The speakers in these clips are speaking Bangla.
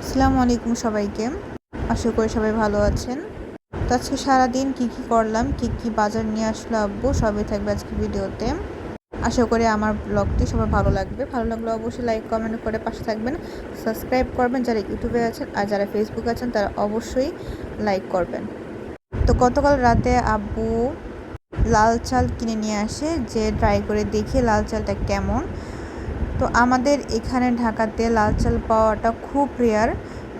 আসসালামু আলাইকুম সবাইকে। আশা করি সবাই ভালো আছেন। তো আজকে সারাদিন কী কী করলাম, কী কী বাজার নিয়ে আসলো আব্বু, সবই থাকবে আজকে ভিডিওতে। আশা করি আমার ব্লগটি সবার ভালো লাগবে। ভালো লাগলে অবশ্যই লাইক কমেন্ট করে পাশে থাকবেন। সাবস্ক্রাইব করবেন যারা ইউটিউবে আছেন আর যারা ফেসবুক আছেন, তারা অবশ্যই লাইক করবেন। তো গতকাল রাতে আব্বু লাল চাল কিনে নিয়ে আসে, যে ট্রাই করে দেখি লাল চালটা কেমন। তো আমাদের এখানে ঢাকাতে লাল চাল পাওয়াটা খুব রেয়ার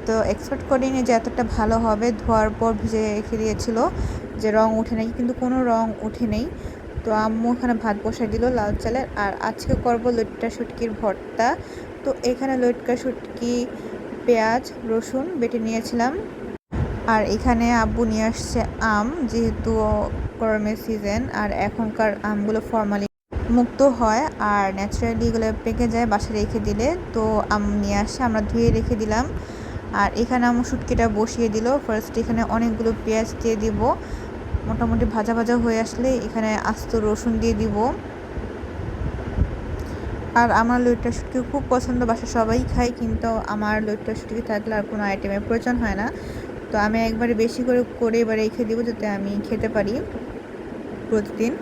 তো এক্সপেক্ট করিনি যে এতটা ভালো হবে। ধোয়ার পর ভিজে রেখে দিয়েছিল যে রং উঠে নেই, কিন্তু কোনো রং উঠে নেই। তো আম্মু এখানে ভাত বসাই দিল লাল চালের, আর আজকে করব লটকা শুটকির ভর্তা। তো এখানে লটকা শুটকি, পেঁয়াজ, রসুন বেটে নিয়েছিলাম। আর এখানে আব্বু নিয়ে আসছে আম, যেহেতু গরমের সিজন আর এখনকার আমগুলো ফর্মালি মুক্ত হয় আর ন্যাচারালি এগুলো পেকে যায় বাসা রেখে দিলে। তো আম নিয়ে আসে, আমরা ধুয়ে রেখে দিলাম। আর এখানে আমার শুটকিটা বসিয়ে দিল। ফার্স্ট এখানে অনেকগুলো পেঁয়াজ দিয়ে দিব। মোটামুটি ভাজা ভাজা হয়ে আসলে এখানে আস্ত রসুন দিয়ে দিব। আর আমার লইট্টা শুটকি খুব পছন্দ বাসা সবাই খায়, কিন্তু আমার লইট্টা শুটকি থাকলে আর কোনো আইটেমের প্রয়োজন হয় না। তো আমি একবারে বেশি করে করে এবার রেখে দিব যাতে আমি খেতে পারি প্রতিদিন।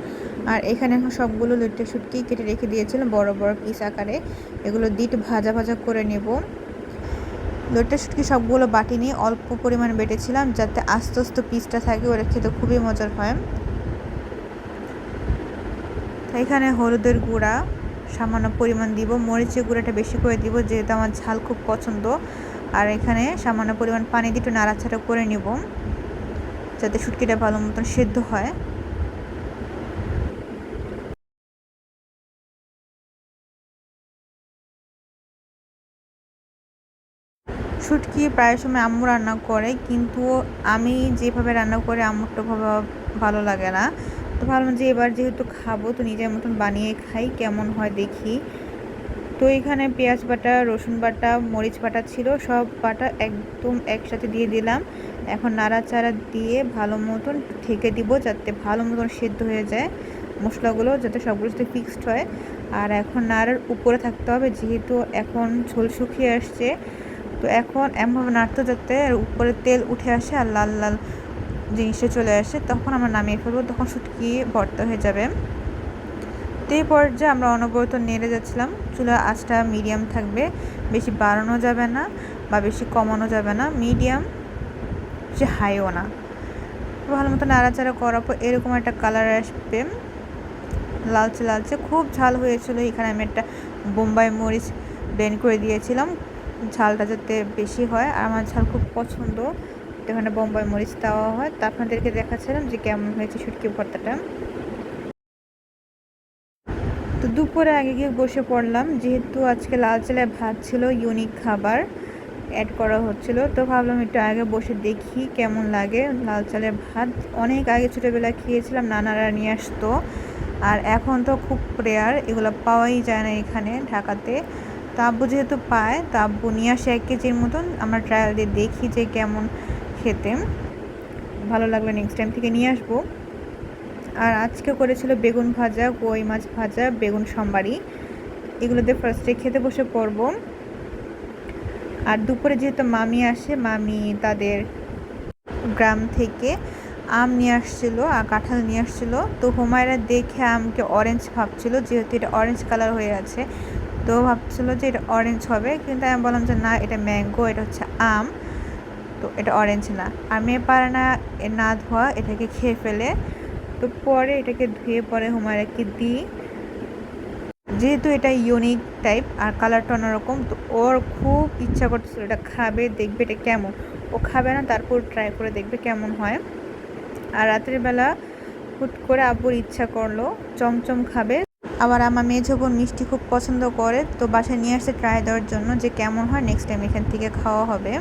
আর এখানে এখন সবগুলো লইট্টা শুটকি কেটে রেখে দিয়েছিলাম বড় বড় পিস আকারে। এগুলো দিট ভাজা ভাজা করে নেব। লইট্টা শুটকি সবগুলো বাটি নিয়ে অল্প পরিমাণ বেটেছিলাম যাতে আস্তে আস্তে পিসটা থাকে ওরা খেতে খুবই মজার হয়। এখানে হলুদের গুঁড়া, সামান্য পরিমাণ দিব। মরিচের গুঁড়াটা বেশি করে দিব, যেহেতু আমার ঝাল খুব পছন্দ। আর এখানে সামান্য পরিমাণ পানি দিয়ে একটু নাড়াচাড়া করে নিব, যাতে শুটকিটা ভালো মতন সেদ্ধ হয়। শুটকি প্রায় সময় আম্মু রান্না করে, কিন্তু আমি যেভাবে রান্না করে আম্মুর আম্মুরটা ভালো লাগে না। তো ভাবলাম যে এবার যেহেতু খাব, তো নিজের মতন বানিয়ে খাই, কেমন হয় দেখি। তো এখানে পেঁয়াজ বাটা, রসুন বাটা, মরিচ বাটা ছিল, সব বাটা একদম একসাথে দিয়ে দিলাম। এখন নাড়াচাড়া দিয়ে ভালো মতন ঠেকে দিব যাতে ভালো মতন সেদ্ধ হয়ে যায় মশলাগুলো, যাতে সবগুলো সাথে ফিক্সড হয়। আর এখন নাড়ার উপরে থাকতে হবে, যেহেতু এখন ঝোল শুকিয়ে আসছে তো এখন এমনভাবে নাড়তে যাতে উপরে তেল উঠে আসে আর লাল লাল জিনিসটা চলে আসে, তখন আমরা নামিয়ে ফেলব, তখন শুটকি ভর্তা হয়ে যাবে। তো পর্যায়ে আমরা অনবরত নেড়ে যাচ্ছিলাম, চুলা আঁচটা মিডিয়াম থাকবে, বেশি বাড়ানো যাবে না বা বেশি কমানো যাবে না, মিডিয়াম যে হাইও না। ভালো মতো নাড়াচাড়া করার পর এরকম একটা কালার আসবে, লালচে লালচে। খুব ঝাল হয়েছিল, এখানে আমি একটা বোম্বাই মরিচ ব্লেন্ড করে দিয়েছিলাম। ঝালটা যাতে বেশি হয়, আর আমার ঝাল খুব পছন্দ। এখানে বোম্বাই মরিচ দেওয়া হয়। তা আপনাদেরকে দেখাচ্ছিলাম যে কেমন হয়েছে শুটকি ভর্তাটা। তো দুপুরে আগে গিয়ে বসে পড়লাম, যেহেতু আজকে লাল চালের ভাত ছিল ইউনিক খাবার অ্যাড করা হচ্ছিল। তো ভাবলাম একটু আগে বসে দেখি কেমন লাগে লাল চালের ভাত। অনেক আগে ছোটোবেলা খেয়েছিলাম নানারা নিয়ে আসতো। আর এখন তো খুব প্রেয়ার এগুলো পাওয়াই যায় না এখানে, ঢাকাতে। তো আব্বু যেহেতু পায়, তো আব্বু নিয়ে আসে এক কেজির মতন। আমরা ট্রায়াল দিয়ে দেখি যে কেমন খেতে। ভালো লাগলে নেক্সট টাইম থেকে নিয়ে আসব। আর আজকে করেছিল বেগুন ভাজা, কই মাছ ভাজা, বেগুন সম্বারি। এগুলোতে ফার্স্টে খেতে বসে পড়ব। আর দুপুরে যেহেতু মামি আসে, মামি তাদের গ্রাম থেকে আম নিয়ে আসছিল আর কাঁঠাল নিয়ে আসছিল। তো হুমায়রা দেখে আমকে অরেঞ্জ ভাবছিল, যেহেতু এটা অরেঞ্জ কালার হয়ে আছে। তো ভাবছিল যে এটা অরেঞ্জ হবে, কিন্তু আমি বললাম যে না, এটা ম্যাঙ্গো এটা হচ্ছে আম, তো এটা অরেঞ্জ না। আর মেয়ে পারে না না ধোয়া, এটাকে খেয়ে ফেলে, তো পরে এটাকে ধুয়ে পরে হুমায়রাকে দিই। যেহেতু এটা ইউনিক টাইপ আর কালারটা অন্যরকম, তো ওর খুব ইচ্ছা করতেছিল এটা খাবে, দেখবে এটা কেমন। ও খাবে না, তারপর ট্রাই করে দেখবে কেমন হয়। আর রাতের বেলা হুট করে আব্বুর ইচ্ছা করল, চমচম খাবে আবার আমার মেঝো বোন মিষ্টি খুব পছন্দ করে, তো বাসায় নিয়ে আসতে ট্রাই দেওয়ার জন্য যে কেমন হয় নেক্সট টাইম এখান থেকে খাওয়া হবে।